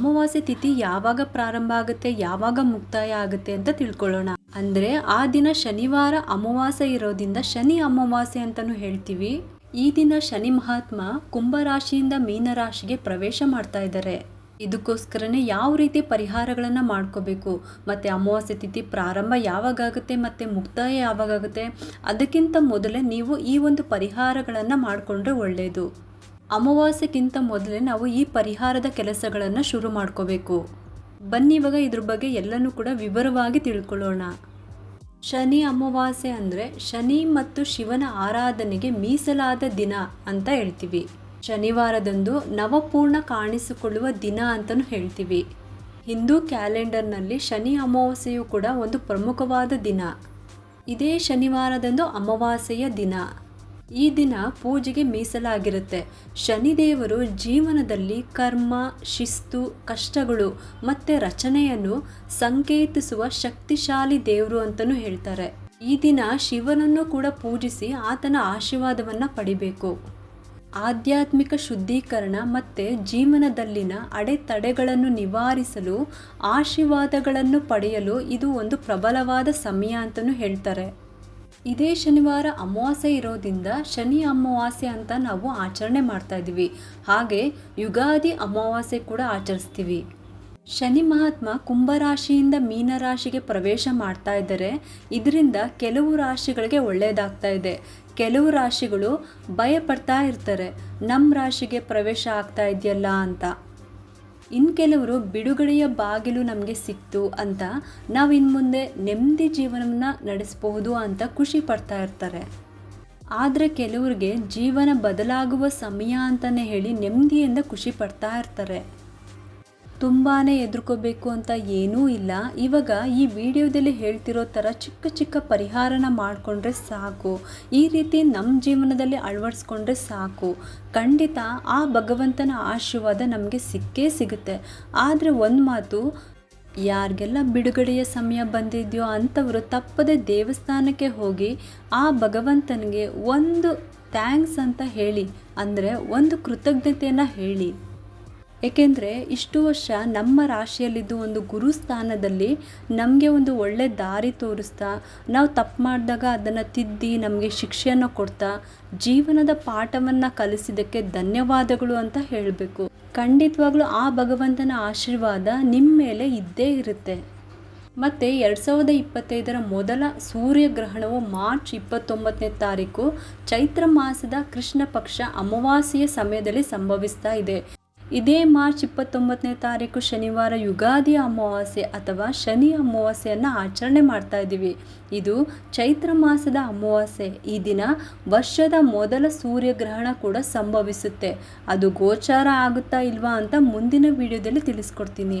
ಅಮಾವಾಸ್ಯೆ ತಿಥಿ ಯಾವಾಗ ಪ್ರಾರಂಭ ಆಗುತ್ತೆ, ಯಾವಾಗ ಮುಕ್ತಾಯ ಆಗುತ್ತೆ ಅಂತ ತಿಳ್ಕೊಳ್ಳೋಣ. ಅಂದ್ರೆ ಆ ದಿನ ಶನಿವಾರ ಅಮಾವಾಸ್ಯೆ ಇರೋದ್ರಿಂದ ಶನಿ ಅಮಾವಾಸ್ಯೆ ಅಂತಾನು ಹೇಳ್ತೀವಿ. ಈ ದಿನ ಶನಿ ಮಹಾತ್ಮ ಕುಂಭರಾಶಿಯಿಂದ ಮೀನರಾಶಿಗೆ ಪ್ರವೇಶ ಮಾಡ್ತಾ ಇದ್ದಾರೆ. ಇದಕ್ಕೋಸ್ಕರನೇ ಯಾವ ರೀತಿ ಪರಿಹಾರಗಳನ್ನು ಮಾಡ್ಕೋಬೇಕು, ಮತ್ತು ಅಮಾವಾಸ್ಯೆ ತಿಥಿ ಪ್ರಾರಂಭ ಯಾವಾಗಾಗುತ್ತೆ, ಮತ್ತು ಮುಕ್ತಾಯ ಯಾವಾಗಾಗುತ್ತೆ, ಅದಕ್ಕಿಂತ ಮೊದಲೇ ನೀವು ಈ ಒಂದು ಪರಿಹಾರಗಳನ್ನು ಮಾಡಿಕೊಂಡ್ರೆ ಒಳ್ಳೆಯದು ಅಮಾವಾಸ್ಯೆಗಿಂತ ಮೊದಲೇ ನಾವು ಈ ಪರಿಹಾರದ ಕೆಲಸಗಳನ್ನು ಶುರು ಮಾಡ್ಕೋಬೇಕು. ಬನ್ನಿ ಇವಾಗ ಇದ್ರ ಬಗ್ಗೆ ಎಲ್ಲನೂ ಕೂಡ ವಿವರವಾಗಿ ತಿಳ್ಕೊಳ್ಳೋಣ. ಶನಿ ಅಮಾವಾಸ್ಯೆ ಅಂದರೆ ಶನಿ ಮತ್ತು ಶಿವನ ಆರಾಧನೆಗೆ ಮೀಸಲಾದ ದಿನ ಅಂತ ಹೇಳ್ತೀವಿ. ಶನಿವಾರದಂದು ನವಪೂರ್ಣ ಕಾಣಿಸಿಕೊಳ್ಳುವ ದಿನ ಅಂತಲೂ ಹೇಳ್ತೀವಿ. ಹಿಂದೂ ಕ್ಯಾಲೆಂಡರ್ನಲ್ಲಿ ಶನಿ ಅಮಾವಾಸ್ಯೆಯು ಕೂಡ ಒಂದು ಪ್ರಮುಖವಾದ ದಿನ. ಇದೇ ಶನಿವಾರದಂದು ಅಮಾವಾಸ್ಯೆಯ ದಿನ. ಈ ದಿನ ಪೂಜೆಗೆ ಮೀಸಲಾಗಿರುತ್ತೆ. ಶನಿದೇವರು ಜೀವನದಲ್ಲಿ ಕರ್ಮ, ಶಿಸ್ತು, ಕಷ್ಟಗಳು ಮತ್ತು ರಚನೆಯನ್ನು ಸಂಕೇತಿಸುವ ಶಕ್ತಿಶಾಲಿ ದೇವರು ಅಂತಲೂ ಹೇಳ್ತಾರೆ. ಈ ದಿನ ಶಿವನನ್ನು ಕೂಡ ಪೂಜಿಸಿ ಆತನ ಆಶೀರ್ವಾದವನ್ನು ಪಡಿಬೇಕು. ಆಧ್ಯಾತ್ಮಿಕ ಶುದ್ಧೀಕರಣ ಮತ್ತು ಜೀವನದಲ್ಲಿನ ಅಡೆತಡೆಗಳನ್ನು ನಿವಾರಿಸಲು, ಆಶೀರ್ವಾದಗಳನ್ನು ಪಡೆಯಲು ಇದು ಒಂದು ಪ್ರಬಲವಾದ ಸಮಯ ಅಂತಲೂ ಹೇಳ್ತಾರೆ. ಇದೇ ಶನಿವಾರ ಅಮಾವಾಸ್ಯೆ ಇರೋದ್ರಿಂದ ಶನಿ ಅಮಾವಾಸ್ಯೆ ಅಂತ ನಾವು ಆಚರಣೆ ಮಾಡ್ತಾ ಇದ್ದೀವಿ. ಹಾಗೆ ಯುಗಾದಿ ಅಮಾವಾಸ್ಯೆ ಕೂಡ ಆಚರಿಸ್ತೀವಿ. ಶನಿ ಮಹಾತ್ಮ ಕುಂಭರಾಶಿಯಿಂದ ಮೀನರಾಶಿಗೆ ಪ್ರವೇಶ ಮಾಡ್ತಾ ಇದ್ದಾರೆ. ಇದರಿಂದ ಕೆಲವು ರಾಶಿಗಳಿಗೆ ಒಳ್ಳೆಯದಾಗ್ತಾ ಇದೆ. ಕೆಲವು ರಾಶಿಗಳು ಭಯಪಡ್ತಾ ಇರ್ತಾರೆ. ನಮ್ಮ ರಾಶಿಗೆ ಪ್ರವೇಶ ಆಗ್ತಾ ಇದೆಯಲ್ಲ ಅಂತ. ಇನ್ನು ಕೆಲವರು ಬಿಡುಗಡೆಯ ಬಾಗಿಲು ನಮಗೆ ಸಿಕ್ತು ಅಂತ ನಾವು ಇನ್ನು ಮುಂದೆ ನೆಮ್ಮದಿ ಜೀವನವನ್ನು ನಡೆಸಬಹುದು ಅಂತ ಖುಷಿ ಪಡ್ತಾ ಇರ್ತಾರೆ. ಆದರೆ ಕೆಲವರಿಗೆ ಜೀವನ ಬದಲಾಗುವ ಸಮಯ ಅಂತಲೇ ಹೇಳಿ ನೆಮ್ಮದಿಯಿಂದ ಖುಷಿ ಪಡ್ತಾ ಇರ್ತಾರೆ. ತುಂಬಾ ಎದುರ್ಕೋಬೇಕು ಅಂತ ಏನೂ ಇಲ್ಲ. ಇವಾಗ ಈ ವಿಡಿಯೋದಲ್ಲಿ ಹೇಳ್ತಿರೋ ಥರ ಚಿಕ್ಕ ಚಿಕ್ಕ ಪರಿಹಾರನ ಮಾಡಿಕೊಂಡ್ರೆ ಸಾಕು. ಈ ರೀತಿ ನಮ್ಮ ಜೀವನದಲ್ಲಿ ಅಳವಡಿಸ್ಕೊಂಡ್ರೆ ಸಾಕು. ಖಂಡಿತ ಆ ಭಗವಂತನ ಆಶೀರ್ವಾದ ನಮಗೆ ಸಿಕ್ಕೇ ಸಿಗುತ್ತೆ. ಆದರೆ ಒಂದು ಮಾತು, ಯಾರಿಗೆಲ್ಲ ಬಿಡುಗಡೆಯ ಸಮಯ ಬಂದಿದೆಯೋ ಅಂಥವರು ತಪ್ಪದೆ ದೇವಸ್ಥಾನಕ್ಕೆ ಹೋಗಿ ಆ ಭಗವಂತನಿಗೆ ಒಂದು ಥ್ಯಾಂಕ್ಸ್ ಅಂತ ಹೇಳಿ, ಅಂದರೆ ಒಂದು ಕೃತಜ್ಞತೆಯನ್ನು ಹೇಳಿ. ಏಕೆಂದರೆ ಇಷ್ಟು ವರ್ಷ ನಮ್ಮ ರಾಶಿಯಲ್ಲಿದ್ದು ಒಂದು ಗುರು ಸ್ಥಾನದಲ್ಲಿ ನಮಗೆ ಒಂದು ಒಳ್ಳೆ ದಾರಿ ತೋರಿಸ್ತಾ, ನಾವು ತಪ್ಪು ಮಾಡಿದಾಗ ಅದನ್ನು ತಿದ್ದಿ ನಮಗೆ ಶಿಕ್ಷೆಯನ್ನು ಕೊಡ್ತಾ ಜೀವನದ ಪಾಠವನ್ನು ಕಲಿಸಿದ್ದಕ್ಕೆ ಧನ್ಯವಾದಗಳು ಅಂತ ಹೇಳಬೇಕು. ಖಂಡಿತವಾಗ್ಲೂ ಆ ಭಗವಂತನ ಆಶೀರ್ವಾದ ನಿಮ್ಮ ಮೇಲೆ ಇದ್ದೇ ಇರುತ್ತೆ. ಮತ್ತು ಎರಡು ಸಾವಿರದ ಇಪ್ಪತ್ತೈದರ ಮೊದಲ ಸೂರ್ಯಗ್ರಹಣವು ಮಾರ್ಚ್ ಇಪ್ಪತ್ತೊಂಬತ್ತನೇ ತಾರೀಕು ಚೈತ್ರ ಮಾಸದ ಕೃಷ್ಣ ಪಕ್ಷ ಅಮಾವಾಸ್ಯೆಯ ಸಮಯದಲ್ಲಿ ಸಂಭವಿಸ್ತಾ ಇದೆ. ಇದೇ ಮಾರ್ಚ್ ಇಪ್ಪತ್ತೊಂಬತ್ತನೇ ತಾರೀಕು ಶನಿವಾರ ಯುಗಾದಿ ಅಮಾವಾಸ್ಯೆ ಅಥವಾ ಶನಿ ಅಮಾವಾಸ್ಯೆಯನ್ನು ಆಚರಣೆ ಮಾಡ್ತಾ ಇದ್ದೀವಿ. ಇದು ಚೈತ್ರ ಮಾಸದ ಅಮಾವಾಸ್ಯೆ. ಈ ದಿನ ವರ್ಷದ ಮೊದಲ ಸೂರ್ಯಗ್ರಹಣ ಕೂಡ ಸಂಭವಿಸುತ್ತೆ. ಅದು ಗೋಚಾರ ಆಗುತ್ತಾ ಇಲ್ವಾ ಅಂತ ಮುಂದಿನ ವಿಡಿಯೋದಲ್ಲಿ ತಿಳಿಸ್ಕೊಡ್ತೀನಿ.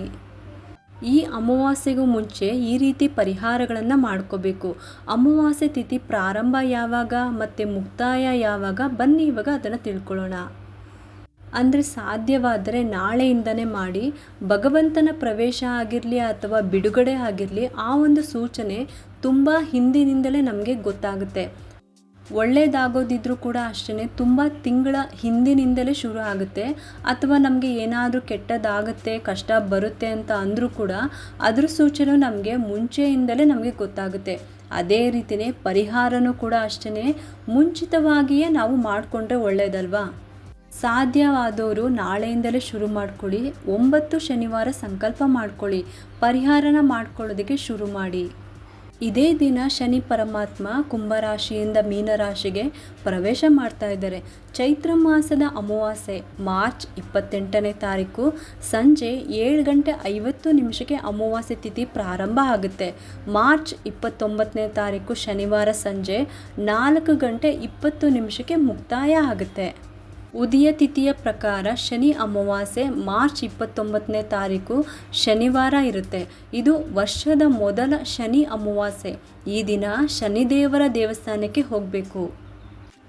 ಈ ಅಮಾವಾಸ್ಯೆಗೂ ಮುಂಚೆ ಈ ರೀತಿ ಪರಿಹಾರಗಳನ್ನು ಮಾಡ್ಕೋಬೇಕು. ಅಮಾವಾಸ್ಯೆ ತಿಥಿ ಪ್ರಾರಂಭ ಯಾವಾಗ ಮತ್ತು ಮುಕ್ತಾಯ ಯಾವಾಗ? ಬನ್ನಿ ಇವಾಗ ಅದನ್ನು ತಿಳ್ಕೊಳ್ಳೋಣ. ಅಂದರೆ ಸಾಧ್ಯವಾದರೆ ನಾಳೆಯಿಂದನೇ ಮಾಡಿ, ಭಗವಂತನ ಪ್ರವೇಶ ಆಗಿರಲಿ ಅಥವಾ ಬಿಡುಗಡೆ ಆಗಿರಲಿ, ಆ ಒಂದು ಸೂಚನೆ ತುಂಬ ಹಿಂದಿನಿಂದಲೇ ನಮಗೆ ಗೊತ್ತಾಗುತ್ತೆ. ಒಳ್ಳೆಯದಾಗೋದಿದ್ರೂ ಕೂಡ ಅಷ್ಟೇ ತುಂಬ ತಿಂಗಳ ಹಿಂದಿನಿಂದಲೇ ಶುರು ಆಗುತ್ತೆ. ಅಥವಾ ನಮಗೆ ಏನಾದರೂ ಕೆಟ್ಟದಾಗುತ್ತೆ, ಕಷ್ಟ ಬರುತ್ತೆ ಅಂತ ಅಂದರೂ ಕೂಡ ಅದ್ರ ಸೂಚನೆ ನಮಗೆ ಮುಂಚೆಯಿಂದಲೇ ನಮಗೆ ಗೊತ್ತಾಗುತ್ತೆ. ಅದೇ ರೀತಿಯೇ ಪರಿಹಾರನೂ ಕೂಡ ಅಷ್ಟೇ ಮುಂಚಿತವಾಗಿಯೇ ನಾವು ಮಾಡಿಕೊಂಡ್ರೆ ಒಳ್ಳೆಯದಲ್ವಾ ಸಾಧ್ಯವಾದವರು ನಾಳೆಯಿಂದಲೇ ಶುರು ಮಾಡ್ಕೊಳ್ಳಿ. ಒಂಬತ್ತು ಶನಿವಾರ ಸಂಕಲ್ಪ ಮಾಡ್ಕೊಳ್ಳಿ. ಪರಿಹಾರನ ಮಾಡ್ಕೊಳ್ಳೋದಕ್ಕೆ ಶುರು ಮಾಡಿ. ಇದೇ ದಿನ ಶನಿ ಪರಮಾತ್ಮ ಕುಂಭರಾಶಿಯಿಂದ ಮೀನರಾಶಿಗೆ ಪ್ರವೇಶ ಮಾಡ್ತಾ ಇದ್ದಾರೆ. ಚೈತ್ರ ಮಾಸದ ಅಮಾವಾಸ್ಯೆ, ಮಾರ್ಚ್ ಇಪ್ಪತ್ತೆಂಟನೇ ತಾರೀಕು, ಸಂಜೆ ಏಳು ಗಂಟೆ ಐವತ್ತು ನಿಮಿಷಕ್ಕೆ ಅಮಾವಾಸ್ಯೆ ತಿಥಿ ಪ್ರಾರಂಭ ಆಗುತ್ತೆ. ಮಾರ್ಚ್ ಇಪ್ಪತ್ತೊಂಬತ್ತನೇ ತಾರೀಕು, ಶನಿವಾರ ಸಂಜೆ ನಾಲ್ಕು ಗಂಟೆ ಇಪ್ಪತ್ತು ನಿಮಿಷಕ್ಕೆ ಮುಕ್ತಾಯ ಆಗುತ್ತೆ. ಉದಯ ತಿಥಿಯ ಪ್ರಕಾರ ಶನಿ ಅಮಾವಾಸ್ಯೆ ಮಾರ್ಚ್ ಇಪ್ಪತ್ತೊಂಬತ್ತನೇ ತಾರೀಕು ಶನಿವಾರ ಇರುತ್ತೆ. ಇದು ವರ್ಷದ ಮೊದಲ ಶನಿ ಅಮಾವಾಸ್ಯೆ. ಈ ದಿನ ಶನಿದೇವರ ದೇವಸ್ಥಾನಕ್ಕೆ ಹೋಗಬೇಕು.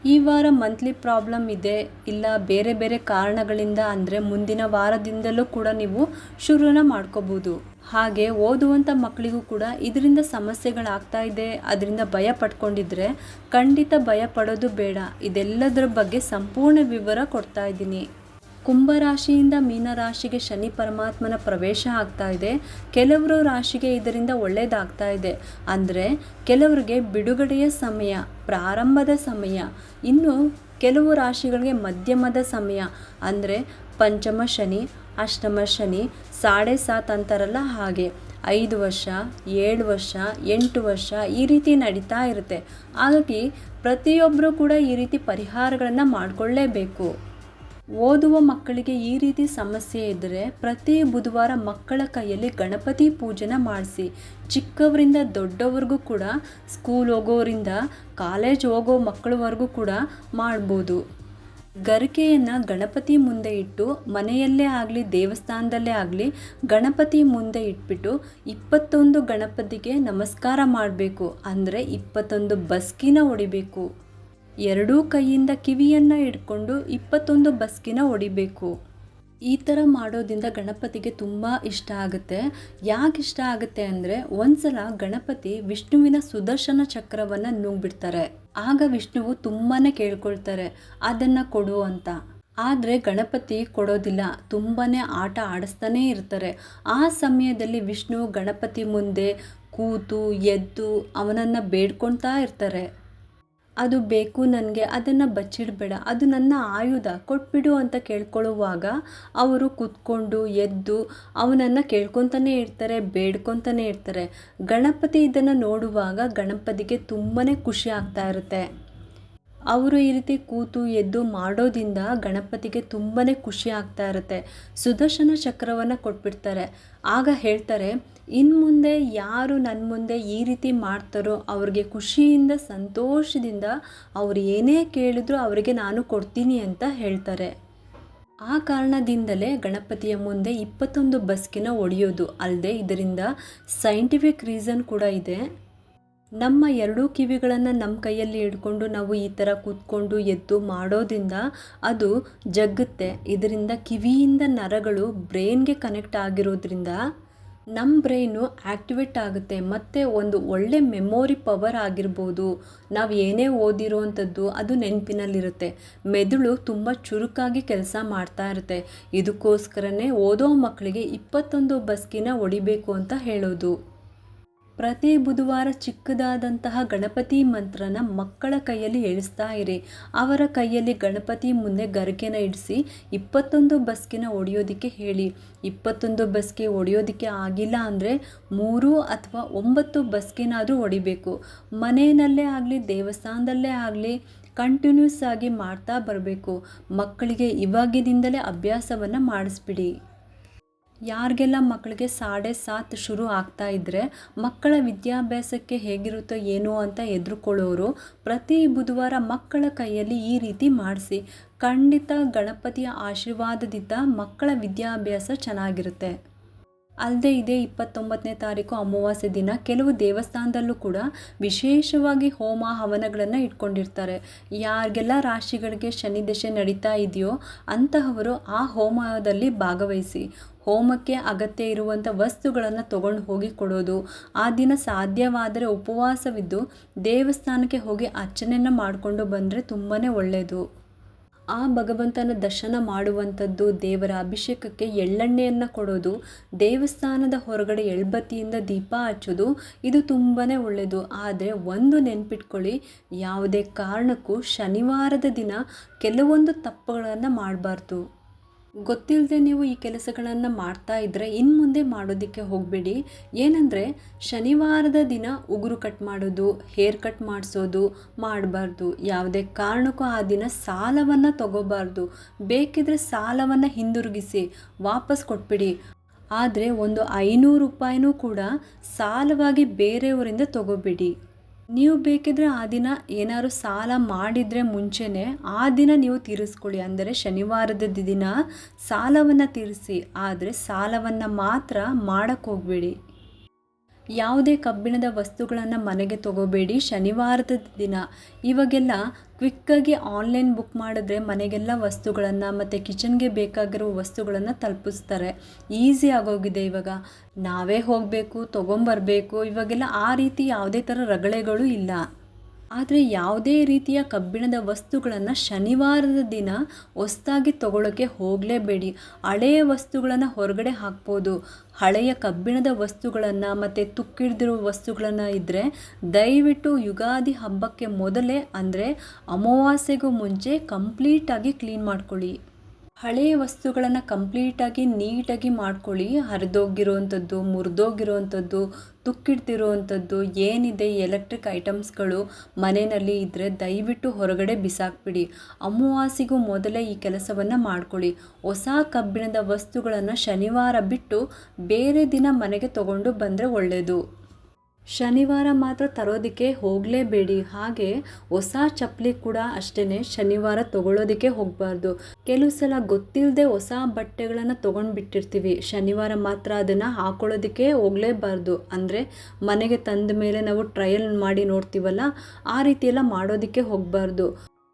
ಈ ವಾರ ಮಂತ್ಲಿ ಪ್ರಾಬ್ಲಮ್ ಇದೆ. ಇಲ್ಲ, ಬೇರೆ ಬೇರೆ ಕಾರಣಗಳಿಂದ ಅಂದರೆ ಮುಂದಿನ ವಾರದಿಂದಲೂ ಕೂಡ ನೀವು ಶುರುನ ಮಾಡ್ಕೋಬೋದು. ಹಾಗೆ ಓದುವಂಥ ಮಕ್ಕಳಿಗೂ ಕೂಡ ಇದರಿಂದ ಸಮಸ್ಯೆಗಳಾಗ್ತಾ ಇದೆ. ಅದರಿಂದ ಭಯ ಪಟ್ಕೊಂಡಿದ್ರೆ ಖಂಡಿತ ಭಯ ಪಡೋದು ಬೇಡ. ಇದೆಲ್ಲದರ ಬಗ್ಗೆ ಸಂಪೂರ್ಣ ವಿವರ ಕೊಡ್ತಾ ಇದ್ದೀನಿ. ಕುಂಭರಾಶಿಯಿಂದ ಮೀನರಾಶಿಗೆ ಶನಿ ಪರಮಾತ್ಮನ ಪ್ರವೇಶ ಆಗ್ತಾ ಇದೆ. ಕೆಲವರು ರಾಶಿಗೆ ಇದರಿಂದ ಒಳ್ಳೆಯದಾಗ್ತಾ ಇದೆ. ಅಂದರೆ ಕೆಲವರಿಗೆ ಬಿಡುಗಡೆಯ ಸಮಯ, ಪ್ರಾರಂಭದ ಸಮಯ, ಇನ್ನು ಕೆಲವು ರಾಶಿಗಳಿಗೆ ಮಧ್ಯಮದ ಸಮಯ. ಅಂದರೆ ಪಂಚಮ ಶನಿ ಅಷ್ಟಮ ಶನಿ ಸಾಡೆ ಸಾತ್ ಅಂತಾರಲ್ಲ ಹಾಗೆ. ಐದು ವರ್ಷ, ಏಳು ವರ್ಷ, ಎಂಟು ವರ್ಷ ಈ ರೀತಿ ನಡೀತಾ ಇರುತ್ತೆ. ಹಾಗಾಗಿ ಪ್ರತಿಯೊಬ್ಬರೂ ಕೂಡ ಈ ರೀತಿ ಪರಿಹಾರಗಳನ್ನು ಮಾಡಿಕೊಳ್ಳೇಬೇಕು. ಓದುವ ಮಕ್ಕಳಿಗೆ ಈ ರೀತಿ ಸಮಸ್ಯೆ ಇದ್ದರೆ ಪ್ರತಿ ಬುಧವಾರ ಮಕ್ಕಳ ಕೈಯಲ್ಲಿ ಗಣಪತಿ ಪೂಜೆನ ಮಾಡಿಸಿ. ಚಿಕ್ಕವರಿಂದ ದೊಡ್ಡವರಿಗೂ ಕೂಡ ಸ್ಕೂಲ್ ಹೋಗೋರಿಂದ ಕಾಲೇಜ್ ಹೋಗೋ ಮಕ್ಕಳವರೆಗೂ ಕೂಡ ಮಾಡ್ಬೋದು. ಗರಿಕೆಯನ್ನು ಗಣಪತಿ ಮುಂದೆ ಇಟ್ಟು ಮನೆಯಲ್ಲೇ ಆಗಲಿ, ದೇವಸ್ಥಾನದಲ್ಲೇ ಆಗಲಿ ಗಣಪತಿ ಮುಂದೆ ಇಟ್ಬಿಟ್ಟು ಇಪ್ಪತ್ತೊಂದು ಗಣಪತಿಗೆ ನಮಸ್ಕಾರ ಮಾಡಬೇಕು. ಅಂದರೆ ಇಪ್ಪತ್ತೊಂದು ಬಸ್ಕಿನ ಹೊಡಿಬೇಕು. ಎರಡೂ ಕೈಯಿಂದ ಕಿವಿಯನ್ನು ಹಿಡ್ಕೊಂಡು ಇಪ್ಪತ್ತೊಂದು ಬಸ್ಕಿನ ಹೊಡಿಬೇಕು. ಈ ಥರ ಮಾಡೋದ್ರಿಂದ ಗಣಪತಿಗೆ ತುಂಬ ಇಷ್ಟ ಆಗುತ್ತೆ. ಯಾಕೆ ಇಷ್ಟ ಆಗುತ್ತೆ ಅಂದರೆ ಒಂದ್ಸಲ ಗಣಪತಿ ವಿಷ್ಣುವಿನ ಸುದರ್ಶನ ಚಕ್ರವನ್ನು ನುಂಗ್ಬಿಡ್ತಾರೆ. ಆಗ ವಿಷ್ಣುವು ತುಂಬಾ ಕೇಳ್ಕೊಳ್ತಾರೆ, ಅದನ್ನು ಕೊಡು ಅಂತ. ಆದರೆ ಗಣಪತಿ ಕೊಡೋದಿಲ್ಲ ತುಂಬಾ ಆಟ ಆಡಿಸ್ತಾನೇ ಇರ್ತಾರೆ. ಆ ಸಮಯದಲ್ಲಿ ವಿಷ್ಣು ಗಣಪತಿ ಮುಂದೆ ಕೂತು, ಎದ್ದು ಅವನನ್ನು ಬೇಡ್ಕೊಳ್ತಾ ಇರ್ತಾರೆ. ಅದು ಬೇಕು ನನಗೆ, ಅದನ್ನು ಬಚ್ಚಿಡಬೇಡ, ಅದು ನನ್ನ ಆಯುಧ, ಕೊಟ್ಬಿಡು ಅಂತ ಕೇಳ್ಕೊಳ್ಳುವಾಗ ಅವರು ಕೂತ್ಕೊಂಡು ಎದ್ದು ಅವನನ್ನು ಕೇಳ್ಕೊತಾನೆ ಇರ್ತಾರೆ, ಬೇಡ್ಕೊತಾನೆ ಇರ್ತಾರೆ. ಗಣಪತಿ ಇದನ್ನು ನೋಡುವಾಗ ಗಣಪತಿಗೆ ತುಂಬಾ ಖುಷಿ ಆಗ್ತಾ ಇರುತ್ತೆ. ಅವರು ಈ ರೀತಿ ಕೂತು ಎದ್ದು ಮಾಡೋದಿಂದ ಗಣಪತಿಗೆ ತುಂಬಾ ಖುಷಿ ಆಗ್ತಾ ಇರುತ್ತೆ. ಸುದರ್ಶನ ಚಕ್ರವನ್ನು ಕೊಟ್ಬಿಡ್ತಾರೆ. ಆಗ ಹೇಳ್ತಾರೆ ಇನ್ನು ಮುಂದೆ ಯಾರು ನನ್ನ ಮುಂದೆ ಈ ರೀತಿ ಮಾಡ್ತಾರೋ ಅವ್ರಿಗೆ ಖುಷಿಯಿಂದ, ಸಂತೋಷದಿಂದ ಅವ್ರು ಏನೇ ಕೇಳಿದ್ರು ಅವರಿಗೆ ನಾನು ಕೊಡ್ತೀನಿ ಅಂತ ಹೇಳ್ತಾರೆ. ಆ ಕಾರಣದಿಂದಲೇ ಗಣಪತಿಯ ಮುಂದೆ ಇಪ್ಪತ್ತೊಂದು ಬಸ್ಕಿನ ಒಡೆಯೋದು. ಅಲ್ಲದೆ ಇದರಿಂದ ಸೈಂಟಿಫಿಕ್ ರೀಸನ್ ಕೂಡ ಇದೆ. ನಮ್ಮ ಎರಡೂ ಕಿವಿಗಳನ್ನು ನಮ್ಮ ಕೈಯಲ್ಲಿ ಹಿಡ್ಕೊಂಡು ನಾವು ಈ ಥರ ಕೂತ್ಕೊಂಡು ಎದ್ದು ಮಾಡೋದ್ರಿಂದ ಅದು ಜಗ್ಗುತ್ತೆ. ಇದರಿಂದ ಕಿವಿಯಿಂದ ನರಗಳು ಬ್ರೈನ್ಗೆ ಕನೆಕ್ಟ್ ಆಗಿರೋದ್ರಿಂದ ನಮ್ಮ ಬ್ರೈನು ಆ್ಯಕ್ಟಿವೇಟ್ ಆಗುತ್ತೆ, ಮತ್ತು ಒಂದು ಒಳ್ಳೆ ಮೆಮೊರಿ ಪವರ್ ಆಗಿರ್ಬೋದು. ನಾವು ಏನೇ ಓದಿರೋವಂಥದ್ದು ಅದು ನೆನಪಿನಲ್ಲಿರುತ್ತೆ. ಮೆದುಳು ತುಂಬ ಚುರುಕಾಗಿ ಕೆಲಸ ಮಾಡ್ತಾ ಇರುತ್ತೆ. ಇದಕ್ಕೋಸ್ಕರನೇ ಓದೋ ಮಕ್ಕಳಿಗೆ ಇಪ್ಪತ್ತೊಂದು ಬಸ್ಕಿನ ಹೊಡಿಬೇಕು ಅಂತ ಹೇಳೋದು. ಪ್ರತಿ ಬುಧವಾರ ಚಿಕ್ಕದಾದಂತಹ ಗಣಪತಿ ಮಂತ್ರನ ಮಕ್ಕಳ ಕೈಯಲ್ಲಿ ಹೇಳಿಸ್ತಾ ಇರಿ. ಅವರ ಕೈಯಲ್ಲಿ ಗಣಪತಿ ಮುಂದೆ ಗರಿಕೆನ ಇಡಿಸಿ ಇಪ್ಪತ್ತೊಂದು ಬಸ್ಕಿನ ಹೊಡೆಯೋದಕ್ಕೆ ಹೇಳಿ. ಇಪ್ಪತ್ತೊಂದು ಬಸ್ಗೆ ಹೊಡೆಯೋದಕ್ಕೆ ಆಗಿಲ್ಲ ಅಂದರೆ ಮೂರು ಅಥವಾ ಒಂಬತ್ತು ಬಸ್ಕಿನಾದರೂ ಹೊಡಿಬೇಕು ಮನೆಯಲ್ಲೇ ಆಗಲಿ, ದೇವಸ್ಥಾನದಲ್ಲೇ ಆಗಲಿ ಕಂಟಿನ್ಯೂಸ್ ಆಗಿ ಮಾಡ್ತಾ ಬರಬೇಕು. ಮಕ್ಕಳಿಗೆ ಇವಾಗಿನಿಂದಲೇ ಅಭ್ಯಾಸವನ್ನು ಮಾಡಿಸ್ಬಿಡಿ. ಯಾರಿಗೆಲ್ಲ ಮಕ್ಕಳಿಗೆ ಸಾಡೆ ಸಾತ್ ಶುರು ಆಗ್ತಾ ಇದ್ದರೆ ಮಕ್ಕಳ ವಿದ್ಯಾಭ್ಯಾಸಕ್ಕೆ ಹೇಗಿರುತ್ತೋ ಏನೋ ಅಂತ ಎದುರುಕೊಳ್ಳೋರು, ಪ್ರತಿ ಬುಧವಾರ ಮಕ್ಕಳ ಕೈಯಲ್ಲಿ ಈ ರೀತಿ ಮಾಡಿಸಿ, ಖಂಡಿತ ಗಣಪತಿಯ ಆಶೀರ್ವಾದದಿಂದ ಮಕ್ಕಳ ವಿದ್ಯಾಭ್ಯಾಸ ಚೆನ್ನಾಗಿರುತ್ತೆ. ಅಲ್ಲದೆ ಇದೇ ಇಪ್ಪತ್ತೊಂಬತ್ತನೇ ತಾರೀಕು ಅಮಾವಾಸ್ಯೆ ದಿನ ಕೆಲವು ದೇವಸ್ಥಾನದಲ್ಲೂ ಕೂಡ ವಿಶೇಷವಾಗಿ ಹೋಮ ಹವನಗಳನ್ನು ಇಟ್ಕೊಂಡಿರ್ತಾರೆ. ಯಾರಿಗೆಲ್ಲ ರಾಶಿಗಳಿಗೆ ಶನಿ ದಶೆ ನಡೀತಾ ಇದೆಯೋ ಅಂತಹವರು ಆ ಹೋಮದಲ್ಲಿ ಭಾಗವಹಿಸಿ ಹೋಮಕ್ಕೆ ಅಗತ್ಯ ಇರುವಂಥ ವಸ್ತುಗಳನ್ನು ತಗೊಂಡು ಹೋಗಿ ಕೊಡೋದು. ಆ ದಿನ ಸಾಧ್ಯವಾದರೆ ಉಪವಾಸವಿದ್ದು ದೇವಸ್ಥಾನಕ್ಕೆ ಹೋಗಿ ಅರ್ಚನೆಯನ್ನು ಮಾಡಿಕೊಂಡು ಬಂದರೆ ತುಂಬಾ ಒಳ್ಳೆಯದು ಆ ಭಗವಂತನ ದರ್ಶನ ಮಾಡುವಂಥದ್ದು ದೇವರ ಅಭಿಷೇಕಕ್ಕೆ ಎಳ್ಳೆಣ್ಣೆಯನ್ನು ಕೊಡೋದು, ದೇವಸ್ಥಾನದ ಹೊರಗಡೆ ಎಳ್ಬತ್ತಿಯಿಂದ ದೀಪ ಹಚ್ಚೋದು, ಇದು ತುಂಬಾ ಒಳ್ಳೆಯದು ಆದರೆ ಒಂದು ನೆನ್ಪಿಟ್ಕೊಳ್ಳಿ, ಯಾವುದೇ ಕಾರಣಕ್ಕೂ ಶನಿವಾರದ ದಿನ ಕೆಲವೊಂದು ತಪ್ಪುಗಳನ್ನು ಮಾಡಬಾರ್ದು. ಗೊತ್ತಿಲ್ಲದೆ ನೀವು ಈ ಕೆಲಸಗಳನ್ನು ಮಾಡ್ತಾ ಇದ್ದರೆ ಇನ್ನು ಮುಂದೆ ಮಾಡೋದಕ್ಕೆ ಹೋಗಬೇಡಿ. ಏನಂದರೆ, ಶನಿವಾರದ ದಿನ ಉಗುರು ಕಟ್ ಮಾಡೋದು ಹೇರ್ ಕಟ್ ಮಾಡಿಸೋದು, ಮಾಡಬಾರ್ದು. ಯಾವುದೇ ಕಾರಣಕ್ಕೂ ಆ ದಿನ ಸಾಲವನ್ನು ತಗೋಬಾರ್ದು. ಬೇಕಿದ್ರೆ ಸಾಲವನ್ನು ಹಿಂದಿರುಗಿಸಿ, ವಾಪಸ್ ಕೊಟ್ಬಿಡಿ. ಆದರೆ, ಒಂದು ಐನೂರು ರೂಪಾಯಿನೂ ಕೂಡ ಸಾಲವಾಗಿ ಬೇರೆಯವರಿಂದ ತಗೋಬೇಡಿ. ನೀವು ಬೇಕಿದ್ರೆ ಆ ದಿನ ಏನಾದ್ರು ಸಾಲ ಮಾಡಿದರೆ ಮುಂಚೆನೇ ಆ ದಿನ ನೀವು ತೀರಿಸ್ಕೊಳ್ಳಿ. ಅಂದರೆ ಶನಿವಾರದ ದಿನ ಸಾಲವನ್ನು ತೀರಿಸಿ, ಆದರೆ ಸಾಲವನ್ನು ಮಾತ್ರ ಮಾಡೋಕ್ಕೆ ಹೋಗಬೇಡಿ. ಯಾವುದೇ ಕಬ್ಬಿಣದ ವಸ್ತುಗಳನ್ನು ಮನೆಗೆ ತಗೋಬೇಡಿ. ಶನಿವಾರದ ದಿನ ಇವಾಗೆಲ್ಲ ಕ್ವಿಕ್ಕಾಗಿ ಆನ್ಲೈನ್ ಬುಕ್ ಮಾಡಿದ್ರೆ ಮನೆಗೆಲ್ಲ ವಸ್ತುಗಳನ್ನು ಮತ್ತು ಕಿಚನ್ಗೆ ಬೇಕಾಗಿರೋ ವಸ್ತುಗಳನ್ನು ತಲುಪಿಸ್ತಾರೆ. ಈಸಿ ಆಗೋಗಿದೆ ಇವಾಗ. ನಾವೇ ಹೋಗಬೇಕು, ತೊಗೊಂಬರ್ಬೇಕು. ಇವಾಗೆಲ್ಲ ಆ ರೀತಿ ಯಾವುದೇ ಥರ ರಗಳೆಗಳು ಇಲ್ಲ. ಆದರೆ ಯಾವುದೇ ರೀತಿಯ ಕಬ್ಬಿಣದ ವಸ್ತುಗಳನ್ನು ಶನಿವಾರದ ದಿನ ಹೊಸ್ದಾಗಿ ತಗೊಳ್ಳೋಕ್ಕೆ ಹೋಗಲೇಬೇಡಿ. ಹಳೆಯ ವಸ್ತುಗಳನ್ನು ಹೊರಗಡೆ ಹಾಕ್ಬೋದು. ಹಳೆಯ ಕಬ್ಬಿಣದ ವಸ್ತುಗಳನ್ನು ಮತ್ತು ತುಕ್ಕಿಡ್ದಿರೋ ವಸ್ತುಗಳನ್ನು ಇದ್ದರೆ ದಯವಿಟ್ಟು ಯುಗಾದಿ ಹಬ್ಬಕ್ಕೆ ಮೊದಲೇ ಅಂದರೆ ಅಮಾವಾಸ್ಯೆಗೂ ಮುಂಚೆ ಕಂಪ್ಲೀಟಾಗಿ ಕ್ಲೀನ್ ಮಾಡ್ಕೊಳ್ಳಿ. ಹಳೆಯ ವಸ್ತುಗಳನ್ನು ಕಂಪ್ಲೀಟಾಗಿ ನೀಟಾಗಿ ಮಾಡ್ಕೊಳ್ಳಿ. ಹರಿದೋಗಿರೋವಂಥದ್ದು ಮುರಿದೋಗಿರೋವಂಥದ್ದು ತುಕ್ಕಿಡ್ತಿರೋವಂಥದ್ದು ಏನಿದೆ ಎಲೆಕ್ಟ್ರಿಕ್ ಐಟಮ್ಸ್ಗಳು ಮನೆಯಲ್ಲಿ ಇದ್ದರೆ ದಯವಿಟ್ಟು ಹೊರಗಡೆ ಬಿಸಾಕ್ಬಿಡಿ. ಅಮಾವಾಸ್ಯೆಗೂ ಮೊದಲೇ ಈ ಕೆಲಸವನ್ನು ಮಾಡ್ಕೊಳ್ಳಿ. ಹೊಸ ಕಬ್ಬಿಣದ ವಸ್ತುಗಳನ್ನು ಶನಿವಾರ ಬಿಟ್ಟು ಬೇರೆ ದಿನ ಮನೆಗೆ ತಗೊಂಡು ಬಂದರೆ ಒಳ್ಳೆಯದು ಶನಿವಾರ ಮಾತ್ರ ತರೋದಕ್ಕೆ ಹೋಗಲೇಬೇಡಿ. ಹಾಗೆ ಹೊಸ ಚಪ್ಪಲಿ ಕೂಡ ಅಷ್ಟೇ ಶನಿವಾರ ತಗೊಳ್ಳೋದಕ್ಕೆ ಹೋಗಬಾರ್ದು. ಕೆಲವು ಸಲ ಗೊತ್ತಿಲ್ಲದೆ ಹೊಸ ಬಟ್ಟೆಗಳನ್ನು ತೊಗೊಂಡು ಬಿಟ್ಟಿರ್ತೀವಿ ಶನಿವಾರ ಮಾತ್ರ ಅದನ್ನು ಹಾಕೊಳ್ಳೋದಕ್ಕೆ ಹೋಗಲೇಬಾರ್ದು. ಅಂದರೆ ಮನೆಗೆ ತಂದ ಮೇಲೆ ನಾವು ಟ್ರಯಲ್ ಮಾಡಿ ನೋಡ್ತೀವಲ್ಲ, ಆ ರೀತಿಯೆಲ್ಲ ಮಾಡೋದಕ್ಕೆ ಹೋಗಬಾರ್ದು.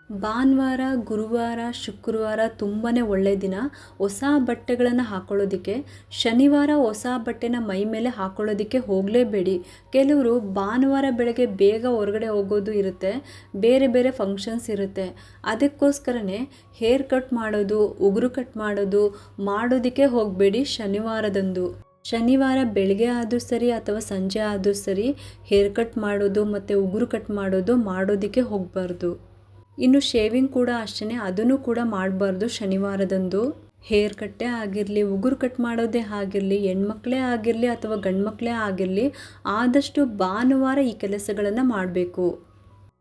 ಭಾನುವಾರ, ಗುರುವಾರ, ಶುಕ್ರವಾರ ತುಂಬಾ ಒಳ್ಳೆಯ ದಿನ. ಹೊಸ ಬಟ್ಟೆಗಳನ್ನು ಹಾಕೊಳ್ಳೋದಕ್ಕೆ, ಶನಿವಾರ ಹೊಸ ಬಟ್ಟೆನ ಮೈ ಮೇಲೆ ಹಾಕೊಳ್ಳೋದಕ್ಕೆ ಹೋಗಲೇಬೇಡಿ. ಕೆಲವರು ಭಾನುವಾರ ಬೆಳಗ್ಗೆ ಬೇಗ ಹೊರಗಡೆ ಹೋಗೋದು ಇರುತ್ತೆ, ಬೇರೆ ಬೇರೆ ಫಂಕ್ಷನ್ಸ್ ಇರುತ್ತೆ. ಅದಕ್ಕೋಸ್ಕರನೇ ಹೇರ್ ಕಟ್ ಮಾಡೋದು, ಉಗುರು ಕಟ್ ಮಾಡೋದು, ಮಾಡೋದಕ್ಕೆ ಹೋಗಬೇಡಿ ಶನಿವಾರದಂದು. ಶನಿವಾರ ಬೆಳಗ್ಗೆ ಆದರೂ ಸರಿ ಅಥವಾ ಸಂಜೆ ಆದರೂ ಸರಿ ಹೇರ್ ಕಟ್ ಮಾಡೋದು ಮತ್ತು ಉಗುರು ಕಟ್ ಮಾಡೋದು ಮಾಡೋದಕ್ಕೆ ಹೋಗಬಾರ್ದು. ಇನ್ನು ಶೇವಿಂಗ್ ಕೂಡ ಅಷ್ಟೇ ಅದನ್ನು ಕೂಡ ಮಾಡಬಾರ್ದು ಶನಿವಾರದಂದು. ಹೇರ್ ಕಟ್ಟೇ ಆಗಿರಲಿ, ಉಗುರು ಕಟ್ ಮಾಡೋದೇ ಆಗಿರಲಿ, ಹೆಣ್ಮಕ್ಳೇ ಆಗಿರಲಿ ಅಥವಾ ಗಂಡ್ಮಕ್ಳೇ ಆಗಿರಲಿ, ಆದಷ್ಟು ಭಾನುವಾರ ಈ ಕೆಲಸಗಳನ್ನು ಮಾಡಬೇಕು.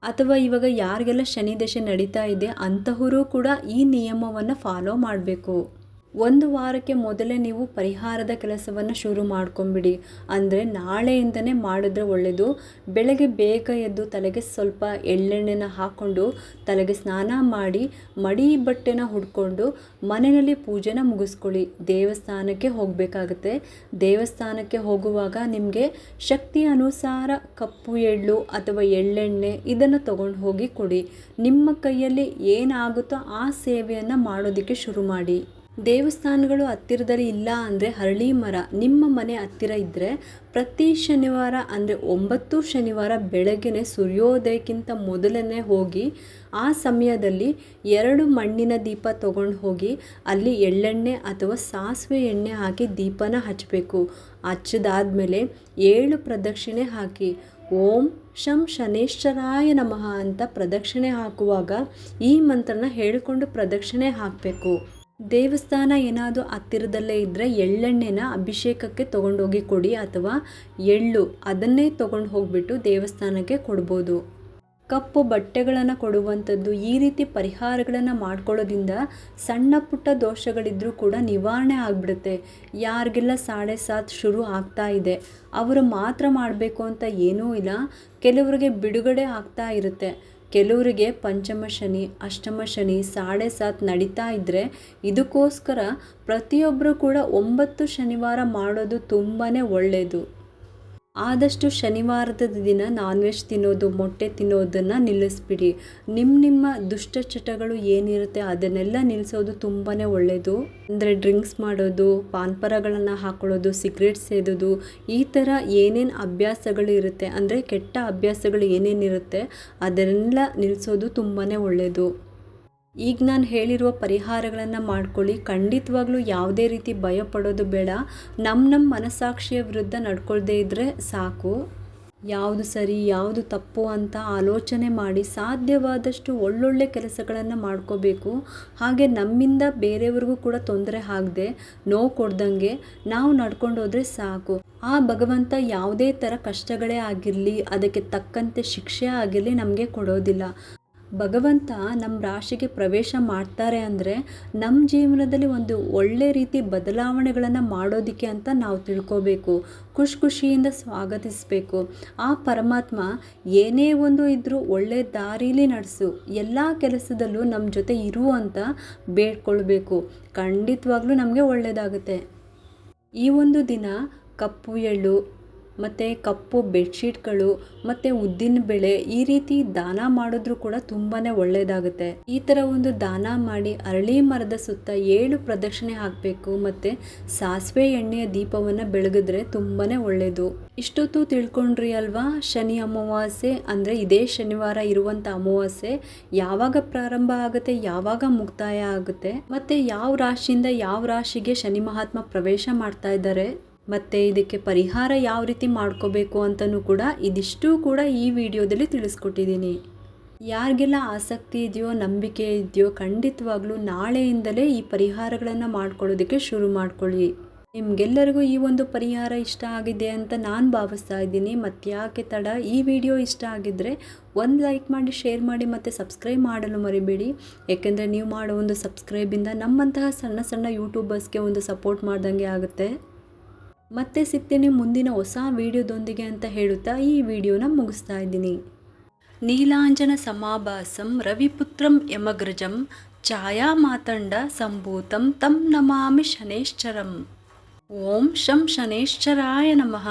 ಅಥವಾ ಇವಾಗ ಯಾರಿಗೆಲ್ಲ ಶನಿ ದಶೆ ನಡೀತಾ ಇದೆ, ಅಂತಹವರು ಕೂಡ ಈ ನಿಯಮವನ್ನು ಫಾಲೋ ಮಾಡಬೇಕು. ಒಂದು ವಾರಕ್ಕೆ ಮೊದಲೇ ನೀವು ಪರಿಹಾರದ ಕೆಲಸವನ್ನು ಶುರು ಮಾಡ್ಕೊಂಬಿಡಿ. ಅಂದರೆ ನಾಳೆಯಿಂದನೇ ಮಾಡಿದ್ರೆ ಒಳ್ಳೆಯದು ಬೆಳಗ್ಗೆ ಬೇಗ ಎದ್ದು ತಲೆಗೆ ಸ್ವಲ್ಪ ಎಳ್ಳೆಣ್ಣೆನ ಹಾಕ್ಕೊಂಡು ತಲೆಗೆ ಸ್ನಾನ ಮಾಡಿ, ಮಡಿ ಬಟ್ಟೆನ ಹುಡ್ಕೊಂಡು ಮನೆಯಲ್ಲಿ ಪೂಜೆನ ಮುಗಿಸ್ಕೊಳ್ಳಿ. ದೇವಸ್ಥಾನಕ್ಕೆ ಹೋಗಬೇಕಾಗುತ್ತೆ. ದೇವಸ್ಥಾನಕ್ಕೆ ಹೋಗುವಾಗ ನಿಮಗೆ ಶಕ್ತಿ ಅನುಸಾರ ಕಪ್ಪು, ಎಳ್ಳು ಅಥವಾ ಎಳ್ಳೆಣ್ಣೆ ಇದನ್ನು ತಗೊಂಡು ಹೋಗಿ ಕೊಡಿ. ನಿಮ್ಮ ಕೈಯಲ್ಲಿ ಏನಾಗುತ್ತೋ ಆ ಸೇವೆಯನ್ನು ಮಾಡೋದಕ್ಕೆ ಶುರು ಮಾಡಿ. ದೇವಸ್ಥಾನಗಳು ಹತ್ತಿರದಲ್ಲಿ ಇಲ್ಲ ಅಂದರೆ ಹರಳಿ ಮರ, ನಿಮ್ಮ ಮನೆ ಹತ್ತಿರ ಇದ್ದರೆ ಪ್ರತಿ ಶನಿವಾರ ಅಂದರೆ ಒಂಬತ್ತು ಶನಿವಾರ ಬೆಳಗ್ಗೆ ಸೂರ್ಯೋದಯಕ್ಕಿಂತ ಮೊದಲನೇ ಹೋಗಿ ಆ ಸಮಯದಲ್ಲಿ ಎರಡು ಮಣ್ಣಿನ ದೀಪ ತಗೊಂಡು ಹೋಗಿ ಅಲ್ಲಿ ಎಳ್ಳೆಣ್ಣೆ ಅಥವಾ ಸಾಸಿವೆ ಎಣ್ಣೆ ಹಾಕಿ ದೀಪನ ಹಚ್ಚಬೇಕು ಹಚ್ಚಿದಾದ್ಮೇಲೆ ಏಳು ಪ್ರದಕ್ಷಿಣೆ ಹಾಕಿ. ಓಂ ಶಂ ಶನೇಶ್ವರಾಯ ನಮಃ ಅಂತ ಪ್ರದಕ್ಷಿಣೆ ಹಾಕುವಾಗ ಈ ಮಂತ್ರನ ಹೇಳಿಕೊಂಡು ಪ್ರದಕ್ಷಿಣೆ ಹಾಕಬೇಕು. ದೇವಸ್ಥಾನ ಏನಾದರೂ ಹತ್ತಿರದಲ್ಲೇ ಇದ್ದರೆ ಎಳ್ಳೆಣ್ಣೆನ ಅಭಿಷೇಕಕ್ಕೆ ತೊಗೊಂಡೋಗಿ ಕೊಡಿ ಅಥವಾ ಎಳ್ಳು ಅದನ್ನೇ ತೊಗೊಂಡು ಹೋಗಿಬಿಟ್ಟು ದೇವಸ್ಥಾನಕ್ಕೆ ಕೊಡ್ಬೋದು. ಕಪ್ಪು ಬಟ್ಟೆಗಳನ್ನು ಕೊಡುವಂಥದ್ದು ಈ ರೀತಿ ಪರಿಹಾರಗಳನ್ನು ಮಾಡ್ಕೊಳ್ಳೋದ್ರಿಂದ ಸಣ್ಣ ಪುಟ್ಟ ದೋಷಗಳಿದ್ದರೂ ಕೂಡ ನಿವಾರಣೆ ಆಗಿಬಿಡುತ್ತೆ. ಯಾರಿಗೆಲ್ಲ ಸಾಳೆ ಸಾತ್ ಶುರು ಆಗ್ತಾ ಇದೆ, ಅವರು ಮಾತ್ರ ಮಾಡಬೇಕು ಅಂತ ಏನೂ ಇಲ್ಲ. ಕೆಲವರಿಗೆ ಬಿಡುಗಡೆ ಆಗ್ತಾ ಇರುತ್ತೆ. ಕೆಲವರಿಗೆ ಪಂಚಮ ಶನಿ, ಅಷ್ಟಮ ಶನಿ, ಸಾಡೆ ಸಾತ್ ನಡೀತಾ ಇದ್ದರೆ ಇದಕ್ಕೋಸ್ಕರ ಪ್ರತಿಯೊಬ್ಬರು ಕೂಡ ಒಂಬತ್ತು ಶನಿವಾರ ಮಾಡೋದು ತುಂಬಾ ಒಳ್ಳೆಯದು ಆದಷ್ಟು ಶನಿವಾರದ ದಿನ ನಾನ್ ವೆಜ್ ತಿನ್ನೋದು, ಮೊಟ್ಟೆ ತಿನ್ನೋದನ್ನು ನಿಲ್ಲಿಸ್ಬಿಡಿ. ನಿಮ್ಮ ನಿಮ್ಮ ದುಷ್ಟಚಟಗಳು ಏನಿರುತ್ತೆ ಅದನ್ನೆಲ್ಲ ನಿಲ್ಲಿಸೋದು ತುಂಬಾ ಒಳ್ಳೆಯದು ಅಂದರೆ ಡ್ರಿಂಕ್ಸ್ ಮಾಡೋದು, ಪಾನ್ಪರಗಳನ್ನು ಹಾಕೊಳ್ಳೋದು ಸಿಗ್ರೆಟ್ ಸೇದೋದು, ಈ ಥರ ಏನೇನು ಅಭ್ಯಾಸಗಳು ಇರುತ್ತೆ, ಅಂದರೆ ಕೆಟ್ಟ ಅಭ್ಯಾಸಗಳು ಏನೇನಿರುತ್ತೆ ಅದನ್ನೆಲ್ಲ ನಿಲ್ಲಿಸೋದು ತುಂಬಾ ಒಳ್ಳೆಯದು ಈಗ ನಾನು ಹೇಳಿರುವ ಪರಿಹಾರಗಳನ್ನು ಮಾಡ್ಕೊಳ್ಳಿ. ಖಂಡಿತವಾಗ್ಲೂ ಯಾವುದೇ ರೀತಿ ಭಯ ಪಡೋದು ಬೇಡ. ನಮ್ಮ ನಮ್ಮ ಮನಸ್ಸಾಕ್ಷಿಯ ವಿರುದ್ಧ ನಡ್ಕೊಳ್ದೇ ಇದ್ದರೆ ಸಾಕು. ಯಾವುದು ಸರಿ, ಯಾವುದು ತಪ್ಪು ಅಂತ ಆಲೋಚನೆ ಮಾಡಿ ಸಾಧ್ಯವಾದಷ್ಟು ಒಳ್ಳೊಳ್ಳೆ ಕೆಲಸಗಳನ್ನು ಮಾಡ್ಕೋಬೇಕು. ಹಾಗೆ ನಮ್ಮಿಂದ ಬೇರೆಯವ್ರಿಗೂ ಕೂಡ ತೊಂದರೆ ಆಗದೆ, ನೋವು ಕೊಡ್ದಂಗೆ ನಾವು ನಡ್ಕೊಂಡು ಹೋದರೆ ಸಾಕು. ಆ ಭಗವಂತ ಯಾವುದೇ ಥರ ಕಷ್ಟಗಳೇ ಆಗಿರಲಿ, ಅದಕ್ಕೆ ತಕ್ಕಂತೆ ಶಿಕ್ಷೆ ಆಗಿರಲಿ ನಮಗೆ ಕೊಡೋದಿಲ್ಲ. ಭಗವಂತ ನಮ್ಮ ರಾಶಿಗೆ ಪ್ರವೇಶ ಮಾಡ್ತಾರೆ ಅಂದರೆ ನಮ್ಮ ಜೀವನದಲ್ಲಿ ಒಂದು ಒಳ್ಳೆ ರೀತಿ ಬದಲಾವಣೆಗಳನ್ನು ಮಾಡೋದಕ್ಕೆ ಅಂತ ನಾವು ತಿಳ್ಕೋಬೇಕು. ಖುಷಿ ಖುಷಿಯಿಂದ ಸ್ವಾಗತಿಸಬೇಕು. ಆ ಪರಮಾತ್ಮ ಏನೇ ಒಂದು ಇದ್ದರೂ ಒಳ್ಳೆ ದಾರೀಲಿ ನಡೆಸು. ಎಲ್ಲ ಕೆಲಸದಲ್ಲೂ ನಮ್ಮ ಜೊತೆ ಇರು ಅಂತ ಬೇಡ್ಕೊಳ್ಬೇಕು. ಖಂಡಿತವಾಗ್ಲೂ ನಮಗೆ ಒಳ್ಳೆಯದಾಗುತ್ತೆ ಈ ಒಂದು ದಿನ ಕಪ್ಪು ಎಳ್ಳು ಮತ್ತು ಕಪ್ಪು ಬೆಡ್ಶೀಟ್ಗಳು ಮತ್ತು ಉದ್ದಿನ ಬೆಳೆ ಈ ರೀತಿ ದಾನ ಮಾಡಿದ್ರು ಕೂಡ ತುಂಬಾ ಒಳ್ಳೆಯದಾಗುತ್ತೆ ಈ ಥರ ಒಂದು ದಾನ ಮಾಡಿ ಅರಳಿ ಮರದ ಸುತ್ತ ಏಳು ಪ್ರದಕ್ಷಿಣೆ ಹಾಕಬೇಕು ಮತ್ತು ಸಾಸಿವೆ ಎಣ್ಣೆಯ ದೀಪವನ್ನು ಬೆಳಗಿದ್ರೆ ತುಂಬಾ ಒಳ್ಳೆಯದು ಇಷ್ಟೊತ್ತು ತಿಳ್ಕೊಂಡ್ರಿ ಅಲ್ವಾ? ಶನಿ ಅಮಾವಾಸ್ಯೆ ಅಂದರೆ ಇದೇ ಶನಿವಾರ ಇರುವಂಥ ಅಮಾವಾಸ್ಯೆ. ಯಾವಾಗ ಪ್ರಾರಂಭ ಆಗುತ್ತೆ, ಯಾವಾಗ ಮುಕ್ತಾಯ ಆಗುತ್ತೆ, ಮತ್ತು ಯಾವ ರಾಶಿಯಿಂದ ಯಾವ ರಾಶಿಗೆ ಶನಿ ಮಹಾತ್ಮ ಪ್ರವೇಶ ಮಾಡ್ತಾ ಇದ್ದಾರೆ? ಮತ್ತು ಇದಕ್ಕೆ ಪರಿಹಾರ ಯಾವ ರೀತಿ ಮಾಡ್ಕೋಬೇಕು ಅಂತಲೂ ಕೂಡ ಇದಿಷ್ಟೂ ಕೂಡ ಈ ವಿಡಿಯೋದಲ್ಲಿ ತಿಳಿಸ್ಕೊಟ್ಟಿದ್ದೀನಿ. ಯಾರಿಗೆಲ್ಲ ಆಸಕ್ತಿ ಇದೆಯೋ, ನಂಬಿಕೆ ಇದೆಯೋ ಖಂಡಿತವಾಗ್ಲೂ ನಾಳೆಯಿಂದಲೇ ಈ ಪರಿಹಾರಗಳನ್ನು ಮಾಡ್ಕೊಳ್ಳೋದಕ್ಕೆ ಶುರು ಮಾಡ್ಕೊಳ್ಳಿ. ನಿಮಗೆಲ್ಲರಿಗೂ ಈ ಒಂದು ಪರಿಹಾರ ಇಷ್ಟ ಆಗಿದೆ ಅಂತ ನಾನು ಭಾವಿಸ್ತಾ ಇದ್ದೀನಿ. ಮತ್ತು ಯಾಕೆ ತಡ, ಈ ವಿಡಿಯೋ ಇಷ್ಟ ಆಗಿದ್ದರೆ ಒಂದು ಲೈಕ್ ಮಾಡಿ, ಶೇರ್ ಮಾಡಿ ಮತ್ತು ಸಬ್ಸ್ಕ್ರೈಬ್ ಮಾಡಲು ಮರಿಬೇಡಿ. ಏಕೆಂದರೆ ನೀವು ಮಾಡೋ ಒಂದು ಸಬ್ಸ್ಕ್ರೈಬಿಂದ ನಮ್ಮಂತಹ ಸಣ್ಣ ಸಣ್ಣ ಯೂಟ್ಯೂಬರ್ಸ್ಗೆ ಒಂದು ಸಪೋರ್ಟ್ ಮಾಡ್ದಂಗೆ ಆಗುತ್ತೆ. ಮತ್ತೆ ಸಿಗ್ತೀನಿ ಮುಂದಿನ ಹೊಸ ವಿಡಿಯೋದೊಂದಿಗೆ ಅಂತ ಹೇಳುತ್ತಾ ಈ ವಿಡಿಯೋನ ಮುಗಿಸ್ತಾ ಇದ್ದೀನಿ. ನೀಲಾಂಜನ ಸಮಾಭಾಸಂ ರವಿಪುತ್ರಂ ಯಮಗ್ರಜಂ ಛಾಯಾ ಮಾತಂಡ ಸಂಭೂತಂ ತಂ ನಮಾಮಿ ಶನೇಶ್ಚರಂ. ಓಂ ಶಂ ಶನೇಶ್ಚರಾಯ ನಮಃ.